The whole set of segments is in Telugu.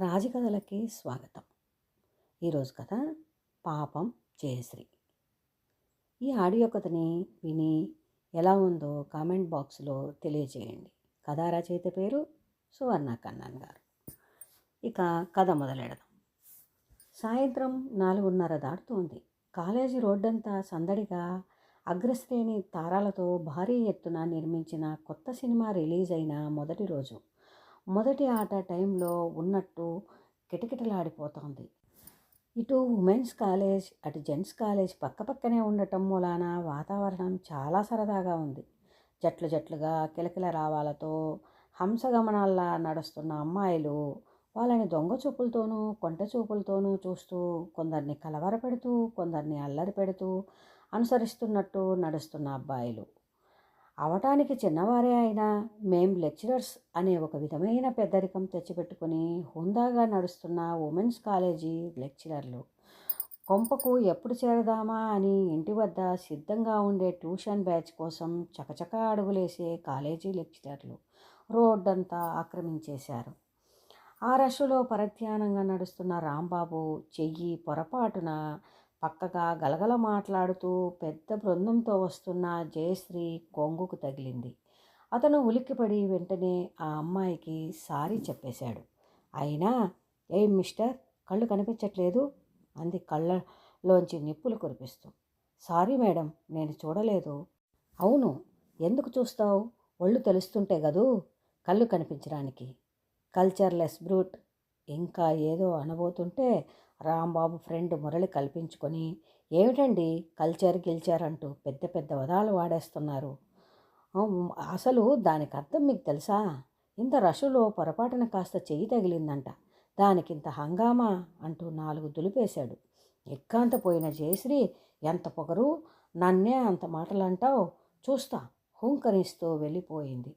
రాజకథలకి స్వాగతం. ఈరోజు కథ పాపం జయశ్రీ. ఈ ఆడియో కథని విని ఎలా ఉందో కామెంట్ బాక్స్లో తెలియజేయండి. కథా రచయిత పేరు సువర్ణ కన్నన్ గారు ఇక కథ మొదలెడదాం. సాయంత్రం నాలుగున్నర దాటుతోంది. కాలేజీ రోడ్డంతా సందడిగా అగ్రశ్రేణి తారాలతో భారీ ఎత్తున నిర్మించిన కొత్త సినిమా రిలీజ్ అయిన మొదటి రోజు. మొదటి ఆట టైంలో ఉన్నట్టు కిటకిటలాడిపోతోంది. ఇటు ఉమెన్స్ కాలేజ్ అటు జెంట్స్ కాలేజ్ పక్కపక్కనే ఉండటం మూలాన వాతావరణం చాలా సరదాగా ఉంది. జట్లు జట్లుగా కిలకిల రావాలతో హంసగమనాల్లా నడుస్తున్న అమ్మాయిలు వాళ్ళని దొంగ చూపులతోనూ కొంట చూపులతోనూ చూస్తూ కొందరిని కలవరపెడుతూ కొందరిని అల్లరి పెడుతూ అనుసరిస్తున్నట్టు నడుస్తున్న అబ్బాయిలు. అవటానికి చిన్నవారే అయినా మేం లెక్చరర్స్ అనే ఒక విధమైన పెద్దరికం తెచ్చిపెట్టుకుని హుందాగా నడుస్తున్న ఉమెన్స్ కాలేజీ లెక్చరర్లు. కొంపకు ఎప్పుడు చేరదామా అని ఇంటి వద్ద సిద్ధంగా ఉండే ట్యూషన్ బ్యాచ్ కోసం చకచక అడుగులేసే కాలేజీ లెక్చరర్లు రోడ్డంతా ఆక్రమించేశారు. ఆ రష్లో పరధ్యానంగా నడుస్తున్న రాంబాబు చెయ్యి పొరపాటున పక్కగా గలగల మాట్లాడుతూ పెద్ద బృందంతో వస్తున్న జయశ్రీ కొంగుకు తగిలింది. అతను ఉలిక్కిపడి వెంటనే ఆ అమ్మాయికి సారీ చెప్పేశాడు. అయినా ఏం మిస్టర్ కళ్ళు కనిపించట్లేదు అంది కళ్ళలోంచి నిప్పులు కురిపిస్తూ. సారీ మేడం నేను చూడలేదు. అవును ఎందుకు చూస్తావు? ఒళ్ళు తెలుస్తుంటే గదూ కళ్ళు కనిపించడానికి. కల్చర్లెస్ బ్రూట్ ఇంకా ఏదో అనబోతుంటే రాంబాబు ఫ్రెండ్ మురళి కల్పించుకొని ఏమిటండి కల్చర్ గిల్చర్ అంటూ పెద్ద పెద్ద పదాలు వాడేస్తున్నారు. అసలు దానికి అర్థం మీకు తెలుసా? ఇంత రషులో పొరపాటున కాస్త చెయ్యి తగిలిందంట. దానికింత హంగామా? అంటూ నాలుగు దులిపేశాడు. ఎక్కాంతపోయిన జయశ్రీ ఎంత పొగరు? నన్నే అంత మాటలంటావు? చూస్తా హుంకరిస్తూ వెళ్ళిపోయింది.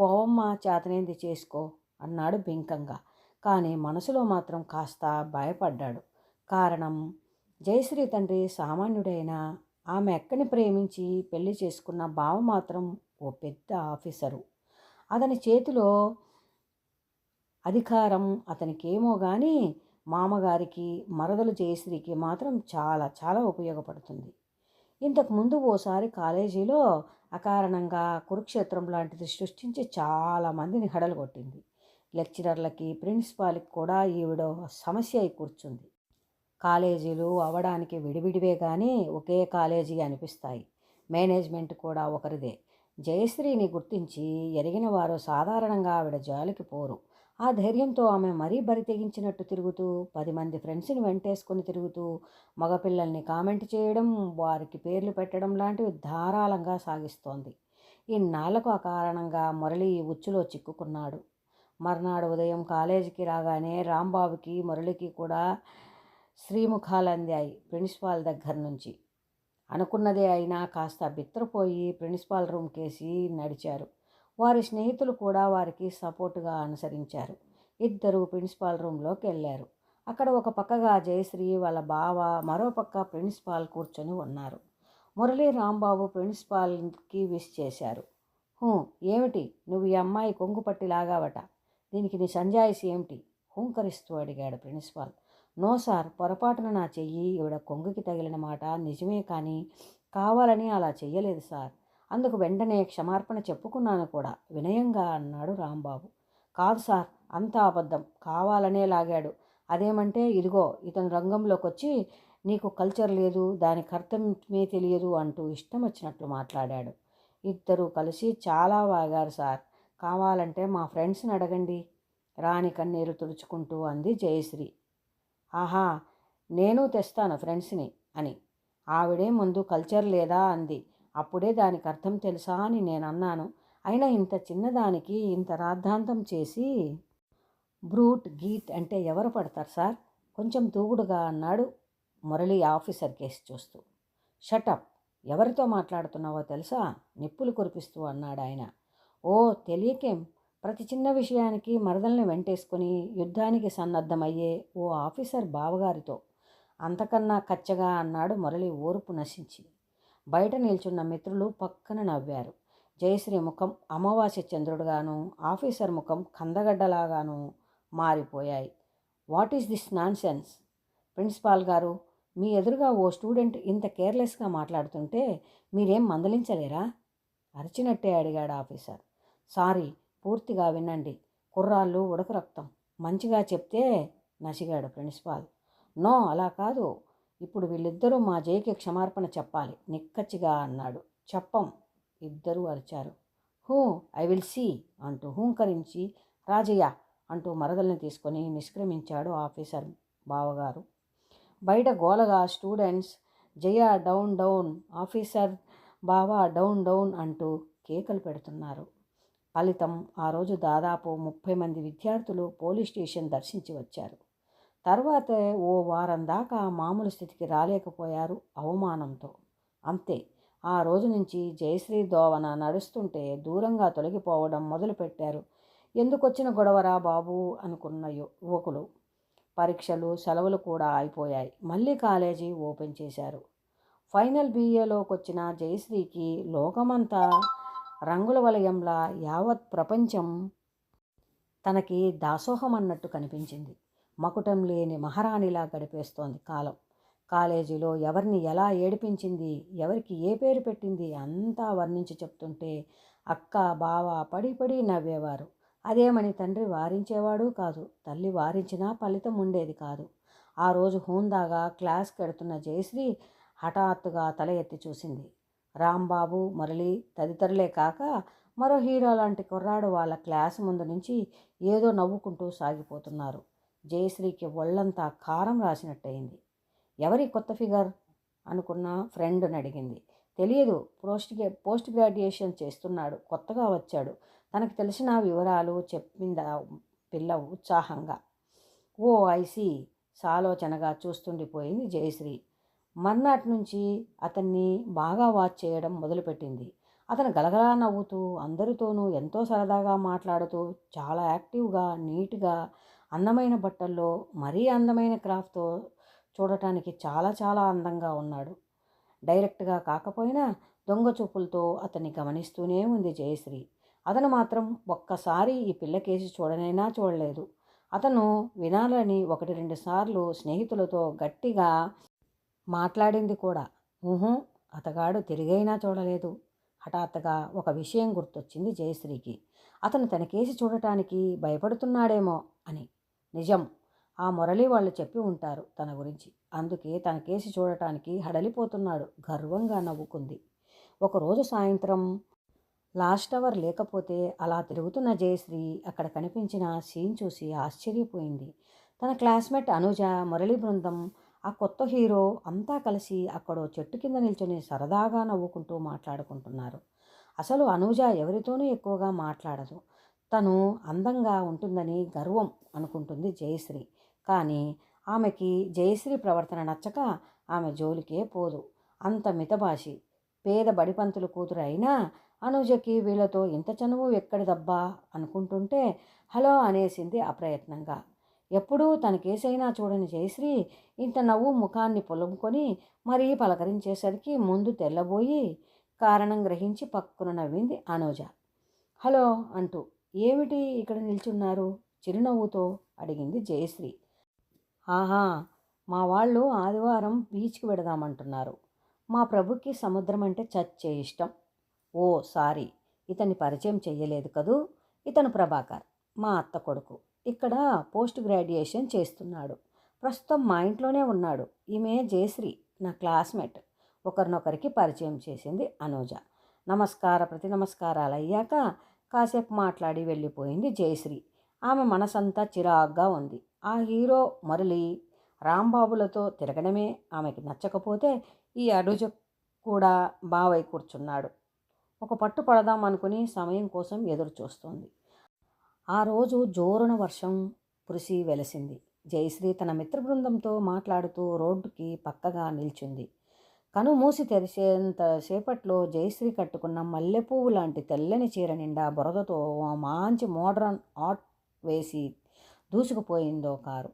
పోవమ్మ చేతనేంది చేసుకో అన్నాడు బింకంగా. కానీ మనసులో మాత్రం కాస్త భయపడ్డాడు. కారణం జయశ్రీ తండ్రి సామాన్యుడైన ఆమె ఎక్కని ప్రేమించి పెళ్ళి చేసుకున్న బావ మాత్రం ఓ పెద్ద ఆఫీసరు. అతని చేతిలో అధికారం అతనికేమో కానీ మామగారికి మరదలు జయశ్రీకి మాత్రం చాలా చాలా ఉపయోగపడుతుంది. ఇంతకు ముందు ఓసారి కాలేజీలో అకారణంగా కురుక్షేత్రం లాంటిది సృష్టించి చాలామందిని హడలు కొట్టింది లెక్చరర్లకి ప్రిన్సిపాల్కి కూడా ఈవిడ సమస్య అయి కూర్చుంది. కాలేజీలు అవడానికి విడివిడివే కానీ ఒకే కాలేజీ అనిపిస్తాయి. మేనేజ్మెంట్ కూడా ఒకరిదే. జయశ్రీని గుర్తించి ఎరిగిన వారు సాధారణంగా ఆవిడ జాలికి పోరు. ఆ ధైర్యంతో ఆమె మరీ బరి తెగించినట్టు తిరుగుతూ పది మంది ఫ్రెండ్స్ని వెంటేసుకొని తిరుగుతూ మగపిల్లల్ని కామెంట్ చేయడం వారికి పేర్లు పెట్టడం లాంటివి ధారాళంగా సాగిస్తోంది. ఇన్నాళ్ళకు కారణంగా మురళి ఉచ్చులో చిక్కుకున్నాడు. మర్నాడు ఉదయం కాలేజీకి రాగానే రాంబాబుకి మురళికి కూడా శ్రీముఖాలు అందాయి ప్రిన్సిపాల్ దగ్గర నుంచి. అనుకున్నదే అయినా కాస్త బిత్తరపోయి ప్రిన్సిపాల్ రూమ్ కేసి నడిచారు. వారి స్నేహితులు కూడా వారికి సపోర్టుగా అనుసరించారు. ఇద్దరు ప్రిన్సిపాల్ రూమ్లోకి వెళ్ళారు. అక్కడ ఒక పక్కగా జయశ్రీ వాళ్ళ బావ మరో పక్క ప్రిన్సిపాల్ కూర్చొని ఉన్నారు. మురళీ రాంబాబు ప్రిన్సిపాల్కి విష్ చేశారు. హూ ఏమిటి? నువ్వు ఈ అమ్మాయి కొంగు పట్టి దీనికి నీ సంజాయిషి ఏమిటి? హూంకరిస్తూ అడిగాడు ప్రిన్సిపాల్ నో సార్ పొరపాటున నా చెయ్యి ఈవిడ కొంగుకి తగిలిన మాట నిజమే కానీ కావాలని అలా చెయ్యలేదు సార్. అందుకు వెంటనే క్షమార్పణ చెప్పుకున్నాను కూడా వినయంగా అన్నాడు రాంబాబు. కాదు సార్ అంతా అబద్ధం కావాలనే లాగాడు. అదేమంటే ఇదిగో ఇతను రంగంలోకి వచ్చి నీకు కల్చర్ లేదు దానికి అర్థమే తెలియదు అంటూ ఇష్టం వచ్చినట్లు మాట్లాడాడు. ఇద్దరు కలిసి చాలా వాగారు సార్. కావాలంటే మా ఫ్రెండ్స్ని అడగండి. రాణి కన్నీరు తుడుచుకుంటూ అంది జయశ్రీ. ఆహా నేను తెస్తాను ఫ్రెండ్స్ని అని. ఆవిడే ముందు కల్చర్ లేదా అంది. అప్పుడే దానికి అర్థం తెలుసా అని నేను అన్నాను. అయినా ఇంత చిన్నదానికి ఇంత రాద్ధాంతం చేసి బ్రూట్ గీట్ అంటే ఎవరు పడతారు సార్? కొంచెం తూగుడుగా అన్నాడు మురళి ఆఫీసర్ కేసు చూస్తూ. షటప్ ఎవరితో మాట్లాడుతున్నావో తెలుసా? నిప్పులు కురిపిస్తూ అన్నాడు ఆయన ఓ తెలియకేం? ప్రతి చిన్న విషయానికి మరదల్ని వెంటేసుకుని యుద్ధానికి సన్నద్ధమయ్యే ఓ ఆఫీసర్ బావగారితో. అంతకన్నా కచ్చగా అన్నాడు మురళి ఓర్పు నశించి. బయట నిల్చున్న మిత్రులు పక్కన నవ్వారు. జయశ్రీ ముఖం అమావాస్య చంద్రుడుగాను ఆఫీసర్ ముఖం కందగడ్డలాగాను మారిపోయాయి. What is this nonsense principal గారు మీ ఎదురుగా ఓ స్టూడెంట్ ఇంత కేర్లెస్గా మాట్లాడుతుంటే మీరేం మందలించలేరా? అరిచినట్టే అడిగాడు ఆఫీసర్. సారీ పూర్తిగా వినండి. కుర్రాళ్ళు ఉడక రక్తం. మంచిగా చెప్తే నసిగాడు ప్రిన్సిపాల్. నో అలా కాదు. ఇప్పుడు వీళ్ళిద్దరూ మా జైకి క్షమార్పణ చెప్పాలి. నిక్కచ్చిగా అన్నాడు. చెప్పం. ఇద్దరూ అరిచారు. హూ ఐ విల్ సీ అంటూ హూంకరించి రాజయ్య అంటూ మరదల్ని తీసుకొని నిష్క్రమించాడు ఆఫీసర్ బావగారు. బయట గోలగా students Jaya down down officer బావా డౌన్ డౌన్ అంటూ కేకలు పెడుతున్నారు. ఫలితం ఆ రోజు దాదాపు ముప్పై మంది విద్యార్థులు పోలీస్ స్టేషన్ దర్శించి వచ్చారు. తర్వాత ఓ వారం దాకా మామూలు స్థితికి రాలేకపోయారు అవమానంతో. అంతే ఆ రోజు నుంచి జయశ్రీ దోవన నడుస్తుంటే దూరంగా తొలగిపోవడం మొదలుపెట్టారు. ఎందుకొచ్చిన గొడవరా బాబు అనుకున్న యువకులు. పరీక్షలు సెలవులు కూడా అయిపోయాయి. మళ్ళీ కాలేజీ ఓపెన్ చేశారు. ఫైనల్ బీఏలోకి వచ్చిన జయశ్రీకి లోకమంతా రంగుల వలయంలా యావత్ ప్రపంచం తనకి దాసోహం అన్నట్టు కనిపించింది. మకుటం లేని మహారాణిలా గడిపేస్తోంది కాలం. కాలేజీలో ఎవరిని ఎలా ఏడిపించింది ఎవరికి ఏ పేరు పెట్టింది అంతా వర్ణించి చెప్తుంటే అక్క బావ పడి పడి నవ్వేవారు. అదేమని తండ్రి వారించేవాడు కాదు తల్లి వారించినా ఫలితం ఉండేది కాదు. ఆ రోజు హోందాగా క్లాస్ కెడుతున్న జయశ్రీ హఠాత్తుగా తల ఎత్తి చూసింది. రాంబాబు మురళి తదితరులే కాక మరో హీరో లాంటి కుర్రాడు వాళ్ళ క్లాస్ ముందు నుంచి ఏదో నవ్వుకుంటూ సాగిపోతున్నారు. జయశ్రీకి ఒళ్ళంతా కారం రాసినట్టయింది. ఎవరి కొత్త ఫిగర్? అనుకున్న ఫ్రెండ్ని అడిగింది. తెలియదు పోస్ట్ పోస్ట్ గ్రాడ్యుయేషన్ చేస్తున్నాడు కొత్తగా వచ్చాడు. తనకు తెలిసిన వివరాలు చెప్పింది పిల్ల ఉత్సాహంగా ఓ ఐసి సాలోచనగా చూస్తుండిపోయింది జయశ్రీ. మర్నాటి నుంచి అతన్ని బాగా వాచ్ చేయడం మొదలుపెట్టింది. అతను గలగలా నవ్వుతూ అందరితోనూ ఎంతో సరదాగా మాట్లాడుతూ చాలా యాక్టివ్గా నీట్గా అందమైన బట్టల్లో మరీ అందమైన క్రాఫ్ట్తో చూడటానికి చాలా చాలా అందంగా ఉన్నాడు. డైరెక్ట్గా కాకపోయినా దొంగ చూపులతో అతన్ని గమనిస్తూనే ఉంది జయశ్రీ. అతను మాత్రం ఒక్కసారి ఈ పిల్లకేసి చూడనైనా చూడలేదు. అతను వినాలని ఒకటి రెండు సార్లు స్నేహితులతో గట్టిగా మాట్లాడింది కూడా. ఊహు అతగాడు తిరిగైనా చూడలేదు. హఠాత్తుగా ఒక విషయం గుర్తొచ్చింది జయశ్రీకి. అతను తనకేసి చూడటానికి భయపడుతున్నాడేమో అని. నిజం ఆ మురళి వాళ్ళు చెప్పి ఉంటారు తన గురించి. అందుకే తన కేసి చూడటానికి హడలిపోతున్నాడు. గర్వంగా నవ్వుకుంది. ఒకరోజు సాయంత్రం లాస్ట్ అవర్ లేకపోతే అలా తిరుగుతున్న జయశ్రీ అక్కడ కనిపించిన సీన్ చూసి ఆశ్చర్యపోయింది. తన క్లాస్మేట్ అనుజ మురళి బృందం ఆ కొత్త హీరో అంతా కలిసి అక్కడో చెట్టు కింద నిల్చొని సరదాగా నవ్వుకుంటూ మాట్లాడుకుంటున్నారు. అసలు అనూజ ఎవరితోనూ ఎక్కువగా మాట్లాడదు. తను అందంగా ఉంటుందని గర్వం అనుకుంటుంది జయశ్రీ. కానీ ఆమెకి జయశ్రీ ప్రవర్తన నచ్చక ఆమె జోలికే పోదు. అంత మితభాషి. పేద బడిపంతులు కూతురు అయినా అనుజకి వీళ్ళతో ఇంత చనువు ఎక్కడిదబ్బా అనుకుంటుంటే హలో అనేసింది అప్రయత్నంగా. ఎప్పుడూ తనకేసైనా చూడని జయశ్రీ ఇంత నవ్వు ముఖాన్ని పొలుముకొని మరీ పలకరించేసరికి ముందు తెల్లబోయి కారణం గ్రహించి పక్కున నవ్వింది అనోజ. హలో అంటూ ఏమిటి ఇక్కడ నిల్చున్నారు? చిరునవ్వుతో అడిగింది జయశ్రీ. ఆహా మా వాళ్ళు ఆదివారం బీచ్కి పెడదామంటున్నారు మా ప్రభుకి సముద్రం అంటే చచ్చే ఇష్టం. Oh sorry. ఇతన్ని పరిచయం చెయ్యలేదు కదూ? ఇతను ప్రభాకర్ మా అత్త కొడుకు. ఇక్కడ పోస్ట్ గ్రాడ్యుయేషన్ చేస్తున్నాడు. ప్రస్తుతం మా ఇంట్లోనే ఉన్నాడు. ఈమె జయశ్రీ నా క్లాస్మేట్. ఒకరినొకరికి పరిచయం చేసింది అనూజ. నమస్కార ప్రతి నమస్కారాలు అయ్యాక కాసేపు మాట్లాడి వెళ్ళిపోయింది జయశ్రీ. ఆమె మనసంతా చిరాగ్గా ఉంది. ఆ హీరో మురళి రాంబాబులతో తిరగడమే ఆమెకి నచ్చకపోతే ఈ అనుజ కూడా బావై కూర్చున్నాడు. ఒక పట్టు పడదాం అనుకుని సమయం కోసం ఎదురు చూస్తుంది ఆ రోజు జోరున వర్షం కురిసి వెలసింది. జయశ్రీ తన మిత్ర బృందంతో మాట్లాడుతూ రోడ్డుకి పక్కగా నిల్చుంది. కను మూసి తెరిచేంత సేపట్లో జయశ్రీ కట్టుకున్న మల్లెపువ్వు లాంటి తెల్లని చీర నిండా బురదతో ఓ మంచి మోడ్రన్ ఆర్ట్ వేసి దూసుకుపోయిందో కారు.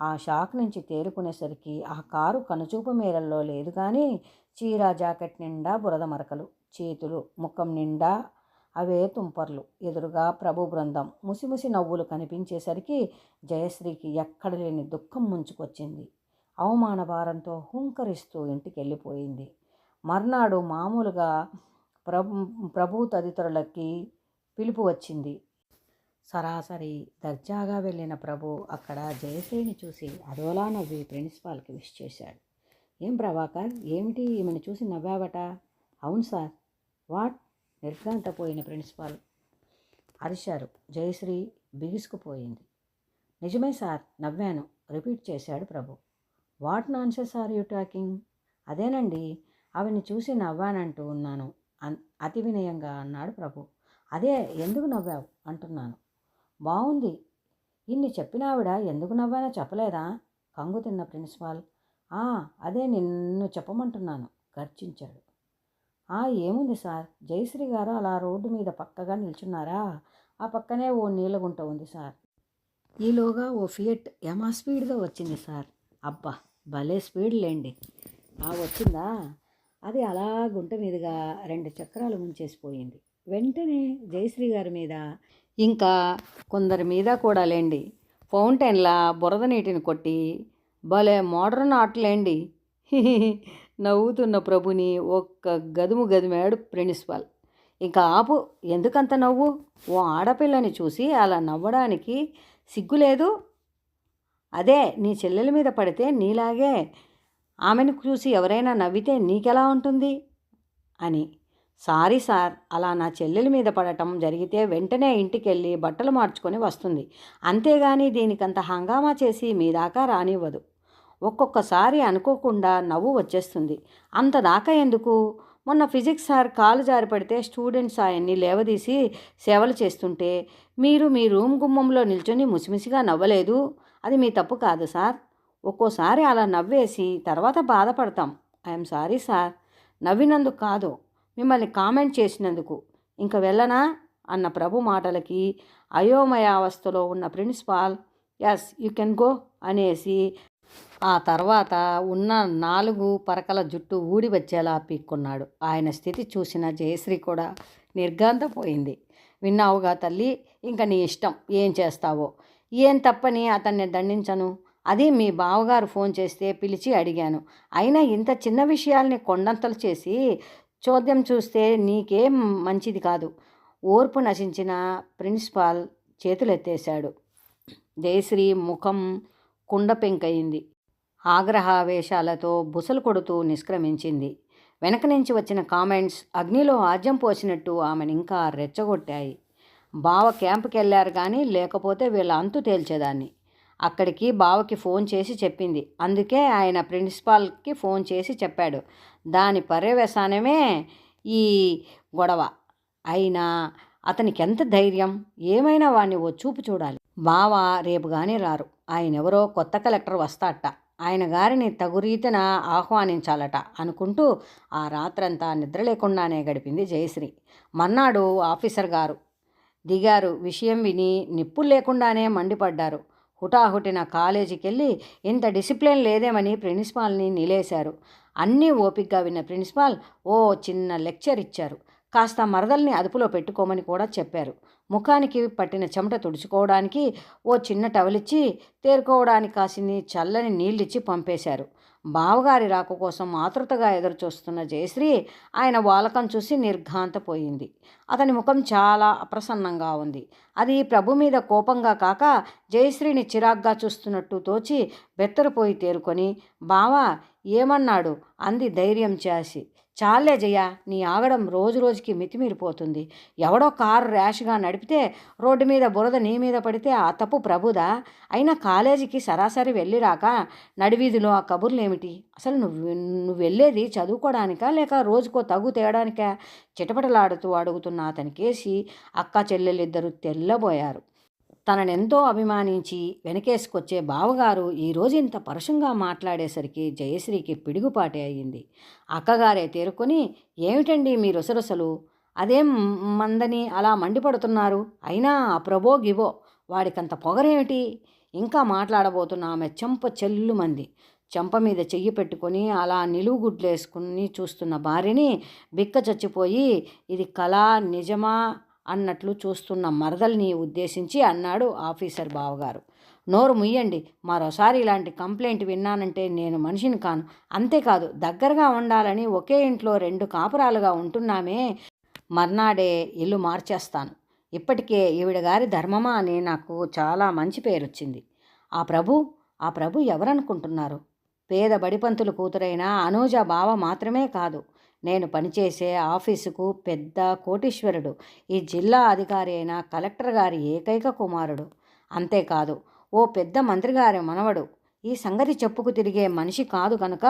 ఆ షాక్ నుంచి తేరుకునేసరికి ఆ కారు కనుచూపు మేరల్లో లేదు కానీ చీర జాకెట్ నిండా బురద మరకలు చేతులు ముఖం నిండా అవే తుంపర్లు. ఎదురుగా ప్రభు బృందం. ముసిముసి నవ్వులు కనిపించేసరికి జయశ్రీకి ఎక్కడ లేని దుఃఖం ముంచుకొచ్చింది. అవమాన భారంతో హుంకరిస్తూ ఇంటికి వెళ్ళిపోయింది మర్నాడు మామూలుగా ప్రభు ప్రభు తదితరులకి పిలుపు వచ్చింది. సరాసరి దర్జాగా వెళ్ళిన ప్రభు అక్కడ జయశ్రీని చూసి అదోలా నవ్వి ప్రిన్సిపాల్కి విష్ చేశాడు. ఏం ప్రభాకర్? ఏమిటి? ఈమెను చూసి నవ్వావట? అవును సార్. వాట్? నిర్ఘాంతపోయిన ప్రిన్సిపాల్ అరిశారు. జయశ్రీ బిగుసుకుపోయింది నిజమే సార్ నవ్వాను. రిపీట్ చేశాడు Prabhu. What nonsense are you talking? అదేనండి ఆవిని చూసి నవ్వానంటూ ఉన్నాను. అన్ అతి వినయంగా అన్నాడు ప్రభు. అదే ఎందుకు నవ్వావు? అంటున్నాను. బాగుంది ఇన్ని చెప్పినావిడ ఎందుకు నవ్వానో చెప్పలేదా? కంగు తిన్న ప్రిన్సిపాల్ అదే నిన్ను చెప్పమంటున్నాను గర్జించాడు. "ఆ, ఏముంది సార్? జయశ్రీ గారు అలా రోడ్డు మీద పక్కగా నిల్చున్నారా? ఆ పక్కనే ఓ నీళ్ళగుంట ఉంది సార్. ఈలోగా ఓ ఫియట్ యమా స్పీడ్గా వచ్చింది సార్. అబ్బా భలే స్పీడ్ లేండి. ఆ వచ్చిందా? అది అలా గుంట మీదుగా రెండు చక్రాలు ముంచేసిపోయింది. వెంటనే జయశ్రీ గారి మీద ఇంకా కొందరి మీద కూడా లేండి. ఫౌంటైన్లా బురద నీటిని కొట్టి భలే మోడర్న్ ఆటలేండి నవ్వుతున్న ప్రభుని ఒక్క గదుము గదిమాడు ప్రిన్సిపాల్ ఇంకా ఆపు ఎందుకంత నవ్వు? ఓ ఆడపిల్లని చూసి అలా నవ్వడానికి సిగ్గు లేదు. అదే నీ చెల్లెల మీద పడితే నీలాగే ఆమెను చూసి ఎవరైనా నవ్వితే నీకెలా ఉంటుంది? అని. సారీ సార్ అలా నా చెల్లెల మీద పడటం జరిగితే వెంటనే ఇంటికి వెళ్ళి బట్టలు మార్చుకొని వస్తుంది. అంతేగాని దీనికంత హంగామా చేసి మీ దాకా రానివ్వదు. ఒక్కొక్కసారి అనుకోకుండా నవ్వు వచ్చేస్తుంది. అంత దాకా ఎందుకు? మొన్న ఫిజిక్స్ సార్ కాలు జారి పడితే స్టూడెంట్స్ ఆయన్ని లేవదీసి సేవలు చేస్తుంటే మీరు మీ రూమ్ గుమ్మంలో నిల్చొని ముసిమిసిగా నవ్వలేదు? అది మీ తప్పు కాదు సార్. ఒక్కోసారి అలా నవ్వేసి తర్వాత బాధపడతాం. I'm sorry sir. నవ్వినందుకు కాదు మిమ్మల్ని కామెంట్ చేసినందుకు. ఇంక వెళ్ళనా? అన్న ప్రభు మాటలకి అయోమయావస్థలో ఉన్న principal yes you can go అనేసి ఆ తర్వాత ఉన్న నాలుగు పరకల జుట్టు ఊడి వచ్చేలా పీక్కున్నాడు. ఆయన స్థితి చూసిన జయశ్రీ కూడా నిర్గాంతపోయింది విన్నావుగా తల్లి ఇంక నీ ఇష్టం. ఏం చేస్తావో? ఏం తప్పని అతన్ని దండించను? అది మీ బావగారు ఫోన్ చేస్తే పిలిచి అడిగాను. అయినా ఇంత చిన్న విషయాల్ని కొండంతలు చేసి చోద్యం చూస్తే నీకేం మంచిది కాదు. ఓర్పు నశించిన ప్రిన్సిపాల్ చేతులెత్తేశాడు. జయశ్రీ ముఖం కుండ పెంకయింది ఆగ్రహావేశాలతో బుసలు కొడుతూ నిష్క్రమించింది. వెనక నుంచి వచ్చిన కామెంట్స్ అగ్నిలో ఆజ్యం పోసినట్టు ఆమెను ఇంకా రెచ్చగొట్టాయి. బావ క్యాంపుకి వెళ్ళారు కానీ లేకపోతే వీళ్ళ అంతు తేల్చేదాన్ని. అక్కడికి బావకి ఫోన్ చేసి చెప్పింది. అందుకే ఆయన ప్రిన్సిపాల్కి ఫోన్ చేసి చెప్పాడు. దాని పర్యవసానమే ఈ గొడవ. అయినా అతనికి ఎంత ధైర్యం? ఏమైనా వాడిని ఓ చూపు చూడాలి. బావ రేపు కానీ రారు. ఆయన ఎవరో కొత్త కలెక్టర్ వస్తాట ఆయన గారిని తగురీతిన ఆహ్వానించాలట అనుకుంటూ ఆ రాత్రంతా నిద్ర లేకుండానే గడిపింది జయశ్రీ. మర్నాడు ఆఫీసర్ గారు దిగారు. విషయం విని నిప్పులు లేకుండానే మండిపడ్డారు. హుటాహుటిన కాలేజీకి వెళ్ళి ఇంత డిసిప్లిన్ లేదేమని ప్రిన్సిపాల్ని నిలేశారు. అన్నీ ఓపిక్గా విన్న ప్రిన్సిపాల్ ఓ చిన్న లెక్చర్ ఇచ్చారు. కాస్త మరదల్ని అదుపులో పెట్టుకోమని కూడా చెప్పారు. ముఖానికి పట్టిన చెమట తుడుచుకోవడానికి ఓ చిన్న టవలిచ్చి తేరుకోవడానికి కాసిని చల్లని నీళ్ళిచ్చి పంపేశారు. బావగారి రాక కోసం ఆతృతగా ఎదురుచూస్తున్న జయశ్రీ ఆయన వాలకం చూసి నిర్ఘాంతపోయింది. అతని ముఖం చాలా అప్రసన్నంగా ఉంది. అది ప్రభు మీద కోపంగా కాక జయశ్రీని చిరాగ్గా చూస్తున్నట్టు తోచి బెత్తరపోయి తేరుకొని బావా ఏమన్నాడు? అంది ధైర్యం చేసి. చాలే జయ నీ ఆగడం రోజు రోజుకి మితిమీరిపోతుంది. ఎవడో కారు ర్యాష్గా నడిపితే రోడ్డు మీద బురద నీ మీద పడితే ఆ తప్పు ప్రభుదా? అయినా కాలేజీకి సరాసరి వెళ్ళిరాక నడివీధిలో ఆ కబుర్లు ఏమిటి అసలు నువ్వు నువ్వు వెళ్ళేది చదువుకోవడానికా లేక రోజుకో తగు తేయడానికా చిటపటలాడుతూ అడుగుతున్న అతనికేసి అక్క చెల్లెలిద్దరూ తెల్లబోయారు. తననెంతో అభిమానించి వెనకేసుకొచ్చే బావగారు ఈరోజు ఇంత పరుషంగా మాట్లాడేసరికి జయశ్రీకి పిడుగుపాటి అయ్యింది. అక్కగారే తేరుకొని ఏమిటండి మీ రుసరుసలు అదేం మందని అలా మండిపడుతున్నారు? అయినా ఆ ప్రభో గివో వాడికంత పొగరేమిటి? ఇంకా మాట్లాడబోతున్న ఆమె చెంప చెల్లుమంది చెంప మీద చెయ్యి పెట్టుకొని అలా నిలువుగుడ్లేసుకుని చూస్తున్న భార్యని బిక్క చచ్చిపోయి ఇది కళ నిజమా? అన్నట్లు చూస్తున్న మరదల్ని ఉద్దేశించి అన్నాడు ఆఫీసర్ బావగారు. నోరు ముయ్యండి మరోసారి ఇలాంటి కంప్లైంట్ విన్నానంటే నేను మనిషిని కాను. అంతేకాదు దగ్గరగా ఉండాలని ఒకే ఇంట్లో రెండు కాపురాలుగా ఉంటున్నామే మర్నాడే ఇల్లు మార్చేస్తాను. ఇప్పటికే ఈవిడ గారి ధర్మమా అని నాకు చాలా మంచి పేరు వచ్చింది ఆ ప్రభు ఆ ప్రభు ఎవరనుకుంటున్నారు? పేద బడిపంతులు కూతురైన అనూజ బావ మాత్రమే కాదు. నేను పనిచేసే ఆఫీసుకు పెద్ద కోటీశ్వరుడు. ఈ జిల్లా అధికారి అయిన కలెక్టర్ గారి ఏకైక కుమారుడు. అంతేకాదు ఓ పెద్ద మంత్రి గారి మనవడు. ఈ సంగతి చెప్పుకు తిరిగే మనిషి కాదు కనుక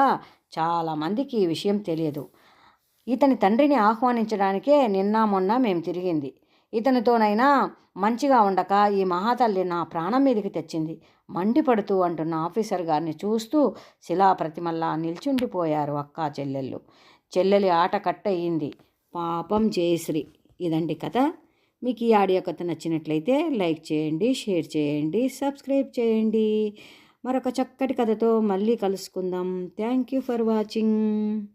చాలామందికి ఈ విషయం తెలియదు. ఇతని తండ్రిని ఆహ్వానించడానికే నిన్న మొన్న మేము తిరిగింది. ఇతనితోనైనా మంచిగా ఉండక ఈ మహాతల్లి నా ప్రాణం మీదకి తెచ్చింది. మండిపడుతూ అంటున్న ఆఫీసర్ గారిని చూస్తూ శిలాప్రతిమల్లా నిల్చుండిపోయారు అక్కా చెల్లెళ్ళు. చెల్లెలి ఆట కట్టయింది. పాపం జయశ్రీ. ఇదండి కథ. మీకు ఈ ఆడియో కథ నచ్చినట్లయితే లైక్ చేయండి షేర్ చేయండి సబ్స్క్రైబ్ చేయండి. మరొక చక్కటి కథతో మళ్ళీ కలుసుకుందాం. Thank you for watching.